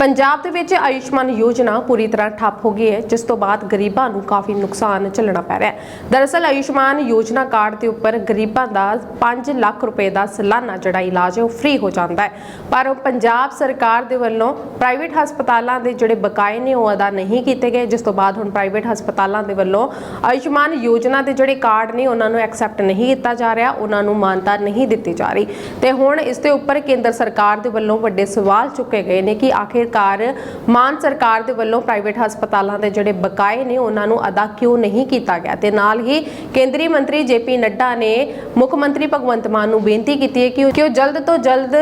ਪੰਜਾਬ ਦੇ ਵਿੱਚ ਆਯੁਸ਼ਮਾਨ ਯੋਜਨਾ ਪੂਰੀ ਤਰ੍ਹਾਂ ਠੱਪ ਹੋ ਗਈ ਹੈ, ਜਿਸ ਤੋਂ ਬਾਅਦ ਗਰੀਬਾਂ ਨੂੰ ਕਾਫੀ ਨੁਕਸਾਨ ਝੱਲਣਾ ਪੈ ਰਿਹਾ ਹੈ। ਦਰਅਸਲ, ਆਯੁਸ਼ਮਾਨ ਯੋਜਨਾ ਕਾਰਡ ਦੇ ਉੱਪਰ ਗਰੀਬਾਂ ਦਾ 5 ਲੱਖ ਰੁਪਏ ਦਾ ਸਾਲਾਨਾ ਜਿਹੜਾ ਇਲਾਜ ਹੈ, ਉਹ ਫ੍ਰੀ ਹੋ ਜਾਂਦਾ ਹੈ। ਪਰ ਉਹ ਪੰਜਾਬ ਸਰਕਾਰ ਦੇ ਵੱਲੋਂ ਪ੍ਰਾਈਵੇਟ ਹਸਪਤਾਲਾਂ ਦੇ ਜਿਹੜੇ ਬਕਾਏ ਨੇ, ਉਹ ਅਦਾ ਨਹੀਂ ਕੀਤੇ ਗਏ, ਜਿਸ ਤੋਂ ਬਾਅਦ ਹੁਣ ਪ੍ਰਾਈਵੇਟ ਹਸਪਤਾਲਾਂ ਦੇ ਵੱਲੋਂ ਆਯੁਸ਼ਮਾਨ ਯੋਜਨਾ ਦੇ ਜਿਹੜੇ ਕਾਰਡ ਨੇ, ਉਹਨਾਂ ਨੂੰ ਐਕਸੈਪਟ ਨਹੀਂ ਕੀਤਾ ਜਾ ਰਿਹਾ, ਉਹਨਾਂ ਨੂੰ ਮਾਨਤਾ ਨਹੀਂ ਦਿੱਤੀ ਜਾ ਰਹੀ। ਤੇ ਹੁਣ ਇਸ ਦੇ ਉੱਪਰ ਕੇਂਦਰ ਸਰਕਾਰ ਦੇ ਵੱਲੋਂ ਵੱਡੇ ਸਵਾਲ ਚੁੱਕੇ ਗਏ ਨੇ ਕਿ ਆਖਿਰ ਆਖਿਰਕਾਰ ਮਾਨ ਸਰਕਾਰ ਦੇ ਵੱਲੋਂ ਪ੍ਰਾਈਵੇਟ ਹਸਪਤਾਲਾਂ ਦੇ ਜਿਹੜੇ ਬਕਾਏ ਨੇ, ਉਹਨਾਂ ਨੂੰ ਅਦਾ ਕਿਉਂ ਨਹੀਂ ਕੀਤਾ ਗਿਆ? ਤੇ ਨਾਲ ਹੀ ਕੇਂਦਰੀ ਮੰਤਰੀ ਜੇਪੀ ਨੱਡਾ ਨੇ ਮੁੱਖ ਮੰਤਰੀ ਭਗਵੰਤ ਮਾਨ ਨੂੰ ਬੇਨਤੀ ਕੀਤੀ ਹੈ ਕਿ ਉਹ- ਜਲਦ ਤੋਂ ਜਲਦ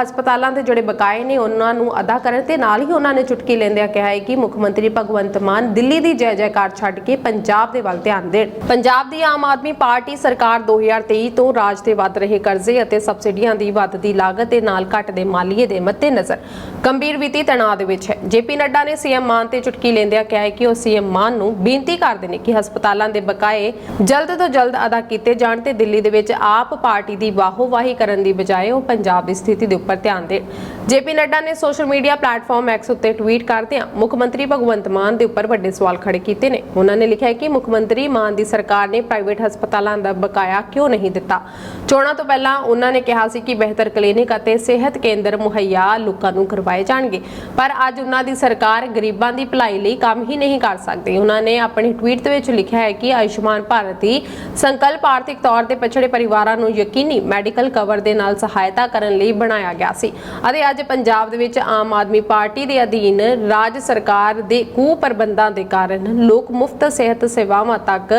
ਹਸਪਤਾਲਾਂ ਦੇ ਜਿਹੜੇ ਬਕਾਏ ਨੇ, ਉਹਨਾਂ ਨੂੰ ਅਦਾ ਕਰਨ ਤੇ ਨਾਲ ਹੀ ਉਹਨਾਂ ਨੇ ਚੁਟਕੀ ਲੈਂਦਿਆਂ ਕਿਹਾ ਹੈ ਕਿ ਮੁੱਖ ਮੰਤਰੀ ਭਗਵੰਤ ਮਾਨ ਦਿੱਲੀ ਦੀ ਜੈ ਜੈਕਾਰ ਛੱਡ ਕੇ ਪੰਜਾਬ ਦੇ ਵੱਲ ਧਿਆਨ ਦੇਣ। ਪੰਜਾਬ ਦੀ ਆਮ ਆਦਮੀ ਪਾਰਟੀ ਸਰਕਾਰ 2023 ਤੋਂ ਰਾਜ ਤੇ ਵੱਧ ਰਹੇ ਕਰਜ਼ੇ ਅਤੇ ਸਬਸਿਡੀਆਂ ਦੀ ਵੱਧਦੀ ਲਾਗਤ ਦੇ ਨਾਲ ਘਟਦੇ ਮਾਲੀਏ ਦੇ ਮੱਦੇਨਜ਼ਰ। ਗੰਭੀਰ ਵਿੱਤੀ ਤਣਾਅ ਦੇ ਵਿੱਚ ਹੈ। ਜੇਪੀ ਨੱਡਾ ਨੇ ਸੀਐਮ ਮਾਨ ਤੇ ਚੁਟਕੀ ਲੈਂਦਿਆਂ ਕਿਹਾ ਹੈ ਕਿ ਉਹ ਸੀਐਮ ਮਾਨ ਨੂੰ ਬੇਨਤੀ ਕਰਦੇ ਨੇ ਕਿ ਹਸਪਤਾਲਾਂ ਦੇ ਬਕਾਏ ਜਲਦ ਤੋਂ ਜਲਦ ਅਦਾ ਕੀਤੇ ਜਾਣ ਤੇ ਦਿੱਲੀ ਦੇ ਵਿੱਚ ਆਪ ਪਾਰਟੀ ਦੀ ਵਾਹੋਵਾਹੀ ਕਰਨ ਦੀ ਬਜਾਏ ਉਹ ਪੰਜਾਬ ਦੀ ਸਥਿਤੀ ਦੇ ਉੱਪਰ ਧਿਆਨ ਦੇਣ। ਜੇਪੀ ਨੱਡਾ ਨੇ ਸੋਸ਼ਲ ਮੀਡੀਆ ਪਲੇਟਫਾਰਮ ਐਕਸ ਉੱਤੇ ਟਵੀਟ ਕਰਦਿਆਂ ਮੁੱਖ ਮੰਤਰੀ ਭਗਵੰਤ ਮਾਨ ਦੇ ਉੱਪਰ ਵੱਡੇ ਸਵਾਲ ਖੜੇ ਕੀਤੇ ਨੇ। ਉਹਨਾਂ ਨੇ ਲਿਖਿਆ ਕਿ ਮੁੱਖ ਮੰਤਰੀ ਮਾਨ ਦੀ ਸਰਕਾਰ ਨੇ ਪ੍ਰਾਈਵੇਟ ਹਸਪਤਾਲਾਂ ਦਾ ਬਕਾਇਆ ਕਿਉਂ ਨਹੀਂ ਦਿੱਤਾ? ਚੋਣਾਂ ਤੋਂ ਪਹਿਲਾਂ ਉਹਨਾਂ ਨੇ ਕਿਹਾ ਸੀ ਕਿ ਬਿਹਤਰ ਕਲੀਨਿਕ ਅਤੇ ਸਿਹਤ ਕੇਂਦਰ ਮੁਹੱਈਆ ਲੋਕਾਂ ਨੂੰ ਕਰਵਾਏ ਜਾਣਗੇ। ਪਰ ਅੱਜ ਉਹਨਾਂ ਦੀ ਸਰਕਾਰ ਗਰੀਬਾਂ ਦੀ ਭਲਾਈ ਲਈ ਕੰਮ ਹੀ ਨਹੀਂ ਕਰ ਸਕਦੀ। ਉਹਨਾਂ ਨੇ ਆਪਣੇ ਟਵੀਟ ਦੇ ਵਿੱਚ ਲਿਖਿਆ ਹੈ ਕਿ ਆਯੁਸ਼ਮਾਨ ਭਾਰਤ ਦੀ ਸੰਕਲਪ ਆਰਥਿਕ ਤੌਰ ਤੇ ਪਛੜੇ ਪਰਿਵਾਰਾਂ ਨੂੰ ਯਕੀਨੀ ਮੈਡੀਕਲ ਕਵਰ ਦੇ ਨਾਲ ਸਹਾਇਤਾ ਕਰਨ ਲਈ ਬਣਾਇਆ ਗਿਆ ਸੀ। ਅਤੇ ਅੱਜ ਪੰਜਾਬ ਦੇ ਵਿੱਚ ਆਮ ਆਦਮੀ ਪਾਰਟੀ ਦੇ ਅਧੀਨ ਰਾਜ ਸਰਕਾਰ ਦੇ ਕੁ ਪ੍ਰਬੰਧਾਂ ਦੇ ਕਾਰਨ ਲੋਕ ਮੁਫਤ ਸਿਹਤ ਸੇਵਾਵਾਂ ਤੱਕ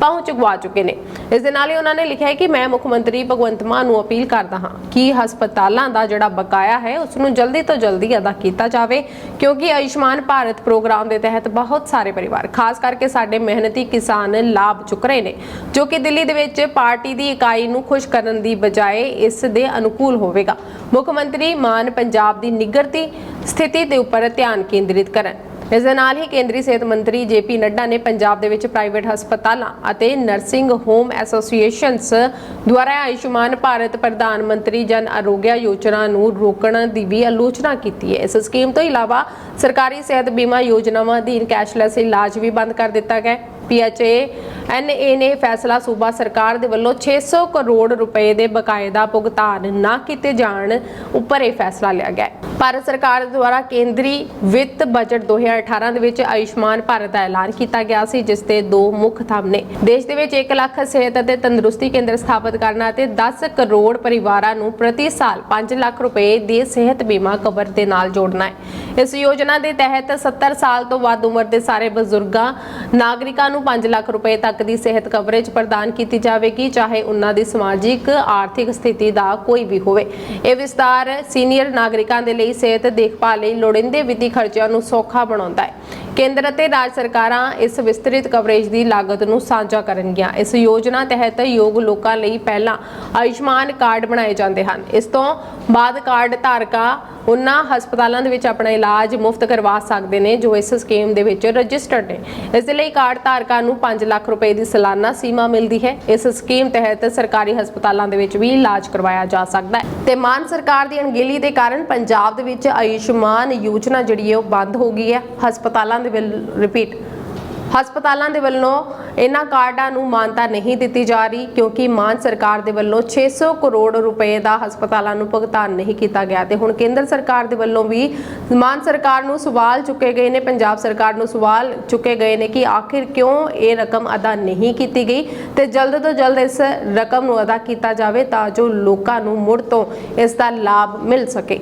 ਪਹੁੰਚ ਗਵਾ ਚੁੱਕੇ ਨੇ। ਇਸ ਦੇ ਨਾਲ ਹੀ ਉਹਨਾਂ ਨੇ ਲਿਖਿਆ ਹੈ ਕਿ ਮੈਂ ਮੁੱਖ ਮੰਤਰੀ ਭਗਵੰਤ ਮਾਨ ਨੂੰ ਅਪੀਲ ਕਰਦਾ ਹਾਂ ਕਿ ਹਸਪਤਾਲਾਂ ਦਾ ਜਿਹੜਾ ਬਕਾਇਆ ਹੈ, ਉਸ ਨੂੰ ਜਲਦੀ ਤੋਂ ਜਲਦੀ ਅਦਾ ਕੀਤਾ ਜਾਵੇ, ਕਿਉਂਕਿ ਆਯੁਸ਼ਮਾਨ ਭਾਰਤ ਪ੍ਰੋਗਰਾਮ ਦੇ ਤਹਿਤ ਬਹੁਤ ਸਾਰੇ ਪਰਿਵਾਰ, ਖਾਸ ਕਰਕੇ ਸਾਡੇ ਮਿਹਨਤੀ ਕਿਸਾਨ ਲਾਭ ਚੁੱਕ ਰਹੇ ਨੇ, ਜੋ ਕਿ ਦਿੱਲੀ ਦੇ ਵਿੱਚ ਪਾਰਟੀ ਦੀ ਇਕਾਈ ਨੂੰ ਖੁਸ਼ ਕਰਨ ਦੀ ਬਜਾਏ ਇਸ ਦੇ ਅਨੁਕੂਲ ਹੋਵੇਗਾ। ਮੁੱਖ ਮੰਤਰੀ ਮਾਨ ਪੰਜਾਬ ਦੀ ਨਿਗਰਤੀ ਸਥਿਤੀ ਦੇ ਉੱਪਰ ਧਿਆਨ ਕੇਂਦਰਿਤ ਕਰਨ। ਇਸ ਦੇ ਨਾਲ ਹੀ ਕੇਂਦਰੀ ਸਿਹਤ ਮੰਤਰੀ ਜੇਪੀ ਨੱਡਾ ਨੇ ਪੰਜਾਬ ਦੇ ਵਿੱਚ ਪ੍ਰਾਈਵੇਟ ਹਸਪਤਾਲਾਂ ਅਤੇ ਨਰਸਿੰਗ ਹੋਮ ਐਸੋਸੀਏਸ਼ਨਸ ਦੁਆਰਾ ਆਯੁਸ਼ਮਾਨ ਭਾਰਤ ਪ੍ਰਧਾਨ ਮੰਤਰੀ ਜਨ ਆਰੋਗਿਆ ਯੋਜਨਾ ਨੂੰ ਰੋਕਣ ਦੀ ਵੀ ਆਲੋਚਨਾ ਕੀਤੀ ਹੈ। ਇਸ ਸਕੀਮ ਤੋਂ ਇਲਾਵਾ ਸਰਕਾਰੀ ਸਿਹਤ ਬੀਮਾ ਯੋਜਨਾਵਾਂ ਅਧੀਨ ਕੈਸ਼ਲੈਸ ਇਲਾਜ ਵੀ ਬੰਦ ਕਰ ਦਿੱਤਾ ਗਿਆ ਹੈ। ਪੀਐਚਏ ਐਨਏ ਨੇ ਫੈਸਲਾ ਸੂਬਾ ਸਰਕਾਰ ਦੇ ਵੱਲੋਂ 600 ਕਰੋੜ ਰੁਪਏ ਦੇ ਬਕਾਇਦਾ ਭੁਗਤਾਨ ਨਾ ਕੀਤੇ ਜਾਣ ਉੱਪਰ ਇਹ ਫੈਸਲਾ ਲਿਆ ਗਿਆ ਹੈ। ਭਾਰਤ ਸਰਕਾਰ ਦੁਆਰਾ ਕੇਂਦਰੀ ਵਿੱਤ ਬਜਟ 2018 ਦੇ ਵਿੱਚ ਆਯੁਸ਼ਮਾਨ ਭਾਰਤ ਦਾ ਐਲਾਨ ਕੀਤਾ ਗਿਆ ਸੀ, ਜਿਸ ਦੇ ਦੋ ਮੁੱਖ ਥੰਮ ਨੇ। ਦੇਸ਼ ਦੇ ਵਿੱਚ 1 ਲੱਖ ਸਿਹਤ ਅਤੇ ਤੰਦਰੁਸਤੀ ਕੇਂਦਰ ਸਥਾਪਿਤ ਕਰਨਾ ਅਤੇ 10 ਕਰੋੜ ਪਰਿਵਾਰਾਂ ਨੂੰ ਪ੍ਰਤੀ ਸਾਲ 5 ਲੱਖ ਰੁਪਏ ਦੇ ਸਿਹਤ ਬੀਮਾ ਕਵਰ ਦੇ ਨਾਲ ਜੋੜਨਾ ਹੈ। ਇਸ ਯੋਜਨਾ ਦੇ ਤਹਿਤ 70 ਸਾਲ ਤੋਂ ਵੱਧ ਉਮਰ ਦੇ ਸਾਰੇ ਬਜ਼ੁਰਗਾਂ, ਨਾਗਰਿਕਾਂ ਨੂੰ 5 ਲੱਖ ਰੁਪਏ ਤੱਕ ਦੀ ਸਿਹਤ ਕਵਰੇਜ ਪ੍ਰਦਾਨ ਕੀਤੀ ਜਾਵੇਗੀ, ਚਾਹੇ ਉਹਨਾਂ ਦੀ ਸਮਾਜਿਕ, ਆਰਥਿਕ ਸਥਿਤੀ ਦਾ ਕੋਈ ਵੀ ਹੋਵੇ। ਇਹ ਵਿਸਤਾਰ ਸੀਨੀਅਰ ਨਾਗਰਿਕਾਂ ਦੇ ਲਈ ਸਿਹਤ ਦੇਖਭਾਲ ਲਈ ਲੋੜੀਂਦੇ ਵਿੱਤੀ ਖਰਚਿਆਂ ਨੂੰ ਸੌਖਾ ਬਣਾਉਂਦਾ ਹੈ। ਕੇਂਦਰ ਅਤੇ ਰਾਜ ਸਰਕਾਰਾਂ ਇਸ ਵਿਸਤ੍ਰਿਤ ਕਵਰੇਜ ਦੀ ਲਾਗਤ ਨੂੰ ਸਾਂਝਾ ਕਰਨਗੀਆਂ। ਇਸ ਯੋਜਨਾ ਤਹਿਤ ਯੋਗ ਲੋਕਾਂ ਲਈ ਪਹਿਲਾਂ ਆਯੁਸ਼ਮਾਨ ਕਾਰਡ ਬਣਾਏ ਜਾਂਦੇ ਹਨ। ਇਸ ਤੋਂ ਬਾਅਦ ਕਾਰਡ ਧਾਰਕਾਂ ਉਹਨਾਂ ਹਸਪਤਾਲਾਂ ਦੇ ਵਿੱਚ ਆਪਣਾ ਇਲਾਜ ਮੁਫਤ ਕਰਵਾ ਸਕਦੇ ਨੇ ਜੋ ਇਸ ਸਕੀਮ ਦੇ ਵਿੱਚ ਰਜਿਸਟਰਡ ਨੇ। ਇਸ ਦੇ ਲਈ ਕਾਰਡ ਧਾਰਕਾਂ ਨੂੰ 5 ਲੱਖ ਰੁਪਏ ਦੀ ਸਾਲਾਨਾ ਸੀਮਾ ਮਿਲਦੀ ਹੈ। ਇਸ ਸਕੀਮ ਤਹਿਤ ਸਰਕਾਰੀ ਹਸਪਤਾਲਾਂ ਦੇ ਵਿੱਚ ਵੀ ਇਲਾਜ ਕਰਵਾਇਆ ਜਾ ਸਕਦਾ ਹੈ। ਤੇ ਮਾਨ ਸਰਕਾਰ ਦੀ ਅਣਗਹਿਲੀ ਦੇ ਕਾਰਨ ਪੰਜਾਬ ਦੇ ਵਿੱਚ ਆਯੁਸ਼ਮਾਨ ਯੋਜਨਾ ਜਿਹੜੀ ਹੈ ਉਹ ਬੰਦ ਹੋ ਗਈ ਹੈ। ਹਸਪਤਾਲਾਂ ਹਸਪਤਾਲਾਂ ਦੇ ਵੱਲ ਰਿਪੀਟ ਹਸਪਤਾਲਾਂ ਦੇ ਵੱਲੋਂ ਇਹਨਾਂ ਕਾਰਡਾਂ ਨੂੰ ਮਾਨਤਾ ਨਹੀਂ ਦਿੱਤੀ ਜਾ ਰਹੀ ਕਿਉਂਕਿ ਮਾਨ ਸਰਕਾਰ ਦੇ ਵੱਲੋਂ 600 ਕਰੋੜ ਰੁਪਏ ਦਾ ਹਸਪਤਾਲਾਂ ਨੂੰ ਭੁਗਤਾਨ ਨਹੀਂ ਕੀਤਾ ਗਿਆ ਤੇ ਹੁਣ ਕੇਂਦਰ ਸਰਕਾਰ ਦੇ ਵੱਲੋਂ ਵੀ ਮਾਨ ਸਰਕਾਰ ਨੂੰ ਸਵਾਲ ਚੁੱਕੇ ਗਏ ਨੇ, ਪੰਜਾਬ ਸਰਕਾਰ ਨੂੰ ਸਵਾਲ ਚੁੱਕੇ ਗਏ ਨੇ ਕਿ ਆਖਿਰ ਕਿਉਂ ਇਹ ਰਕਮ ਅਦਾ ਨਹੀਂ ਕੀਤੀ ਗਈ ਤੇ ਜਲਦ ਤੋਂ ਜਲਦ ਇਸ ਰਕਮ ਨੂੰ ਅਦਾ ਕੀਤਾ ਜਾਵੇ ਤਾਂ ਜੋ ਲੋਕਾਂ ਨੂੰ ਮੁੜ ਤੋਂ ਇਸ ਦਾ ਲਾਭ ਮਿਲ ਸਕੇ।